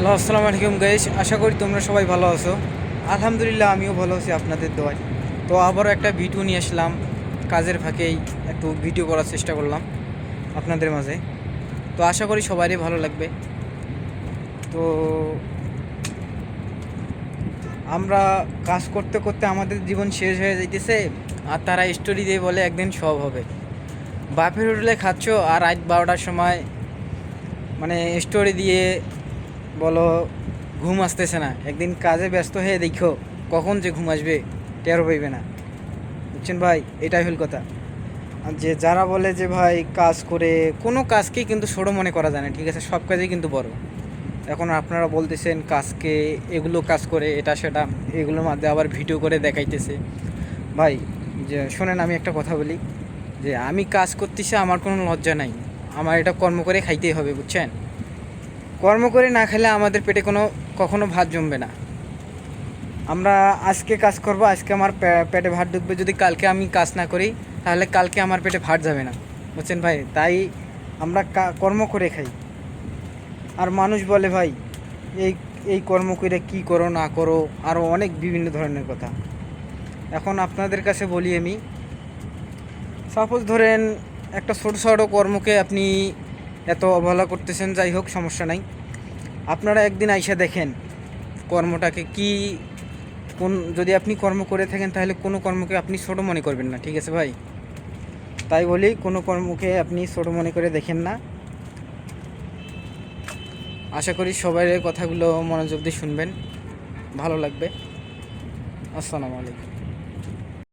Hello আসসালামু আলাইকুম guys আশা করি তোমরা সবাই ভালো আছো। আলহামদুলিল্লাহ, আমিও ভালো আছি আপনাদের দোয়ায়। তো আবারও একটা ভিডিও নিয়ে আসলাম। কাজের ফাঁকেই একটু ভিডিও করার চেষ্টা করলাম আপনাদের মাঝে। তো আশা করি সবারই ভালো লাগবে। তো আমরা কাজ করতে করতে আমাদের জীবন শেষ হয়ে যাইতেছে, আর তারা স্টোরি দিয়ে বলে একদিন সব হবে। বাপের হোটেলে খাচ্ছ, আর রাত বারোটার সময় মানে স্টোরি দিয়ে বলো, ঘুম আসতেছে না। একদিন কাজে ব্যস্ত হয়ে দেখো কখন যে ঘুম আসবে, টেরও পাইবে না। বুঝছেন ভাই? এটাই হল কথা। যে যারা বলে যে ভাই কাজ করে, কোনো কাজকেই কিন্তু ছোটো মনে করা যায় না, ঠিক আছে? সব কাজেই কিন্তু বড়। এখন আপনারা বলতেছেন কাজকে, এগুলো কাজ করে, এটা সেটা, এগুলোর মধ্যে আবার ভিডিও করে দেখাইতেছে। ভাই, যে শোনেন, আমি একটা কথা বলি। যে আমি কাজ করতেছি, আমার কোনো লজ্জা নাই। আমার এটা কর্ম করে খাইতেই হবে, বুঝছেন? কর্ম করে না খেলে আমাদের পেটে কোনো, কখনো ভাত জমবে না। আমরা আজকে কাজ করব, আজকে আমার পেটে ভাত ঢুকবে, যদি কালকে আমি কাজ না করি, তাহলে কালকে আমার পেটে ভাত যাবে না। বুঝছেন ভাই? তাই আমরা কর্ম করে খাই। আর মানুষ বলে ভাই, এই এই কর্ম করে কী করো, না করো আরও অনেক বিভিন্ন ধরনের কথা। এখন আপনাদের কাছে বলি আমি সাপোজ ধরেন একটা ছোটো ছোটো কর্মকে আপনি এত অবহেলা করতেছেন, যাই হোক, সমস্যা নাই। আপনারা একদিন আইসা দেখেন কর্মটাকে কি, কোন, যদি আপনি কর্ম করে থাকেন, তাহলে কোনো কর্মকে আপনি ছোটো মনে করবেন না, ঠিক আছে ভাই? তাই বলি, কোনো কর্মকে আপনি ছোটো মনে করে দেখেন না। আশা করি সবাই কথাগুলো মনোযোগ দিয়ে শুনবেন, ভালো লাগবে। আসসালামু আলাইকুম।